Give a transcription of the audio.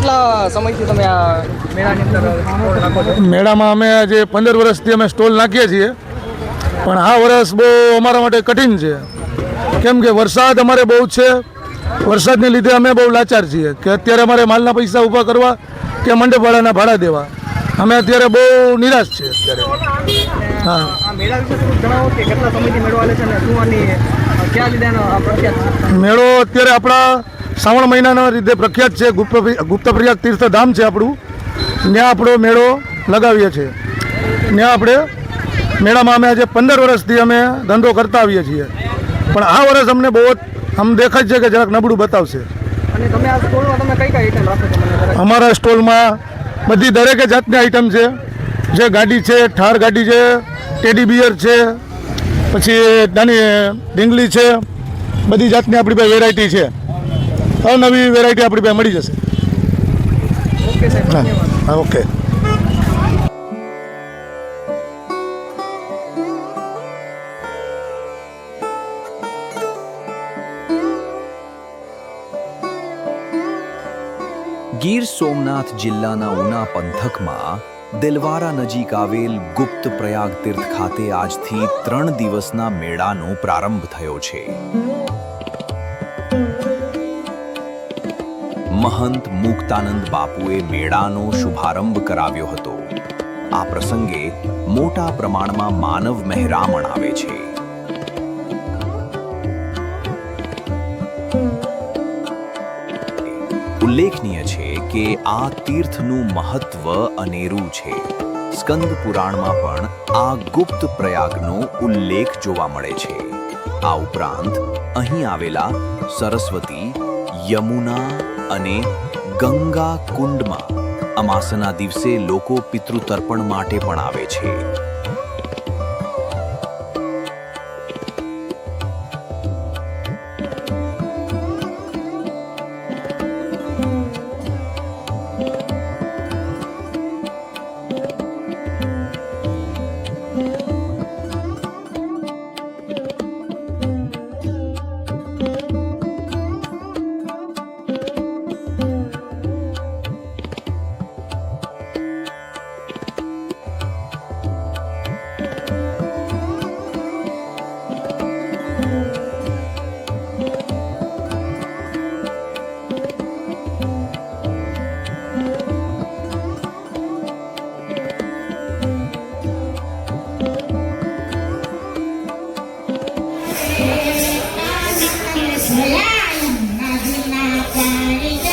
કેટલા સમયથી તમે આ મેળાની અંદર મેળામાં અમે આજે પંદર વર્ષથી અમે સ્ટોલ નાખીએ છીએ. પણ આ વર્ષ બહુ અમારા માટે કઠિન છે. કેમ કે વરસાદ અમારે બહુ છે. વરસાદને લીધે અમે બહુ લાચાર છીએ કે અત્યારે અમારે માલના પૈસા ઊભા કરવા કે મંડપ ભાડાના ભાડા દેવા. અમે અત્યારે બહુ નિરાશ છીએ અત્યારે. હા. મેળો અત્યારે આપણા શ્રાવણ મહિનાના રીતે પ્રખ્યાત છે ગુપ્ત ગુપ્તપ્રયાગ તીર્થધામ છે આપણું. ત્યાં આપણો મેળો લગાવીએ છીએ. ત્યાં આપણે મેળામાં અમે આજે પંદર વર્ષથી અમે ધંધો કરતા આવીએ છીએ. પણ આ વર્ષ અમને બહુ આમ દેખાય છે કે જરાક નબળું બતાવશે. અમારા સ્ટોલમાં બધી દરેકે જાતની આઈટમ છે. જે ગાડી છે ઠાર ગાડી છે ટેડી બિયર છે પછી નાની ઢીંગલી છે બધી જાતની આપણી પાસે વેરાયટી છે. અવનવી વેરાયટી આપણી પાસે મળી જશે. ઓકે સાહેબ હા ધન્યવાદ. હા ઓકે. ગીર સોમનાથ જિલ્લાના ઉના પંથકમાં દિલવારા નજીક આવેલ ગુપ્ત પ્રયાગ તીર્થ ખાતે આજથી ત્રણ દિવસના મેળાનો પ્રારંભ થયો છે. મહંત મુક્તાનંદ બાપુએ મેળાનો શુભારંભ કરાવ્યો હતો. આ પ્રસંગે મોટા પ્રમાણમાં માનવ મહેરામણ આવે છે. ઉલ્લેખનીય છે કે આ તીર્થનું મહત્વ અનેરું છે. સ્કંદ પુરાણમાં પણ આ ગુપ્ત પ્રયાગનો ઉલ્લેખ જોવા મળે છે. આ ઉપરાંત અહીં આવેલા સરસ્વતી યમુના અને ગંગા કુંડમાં. અમાસના દિવસે લોકો પિતૃતર્પણ માટે પણ આવે છે. Saturday.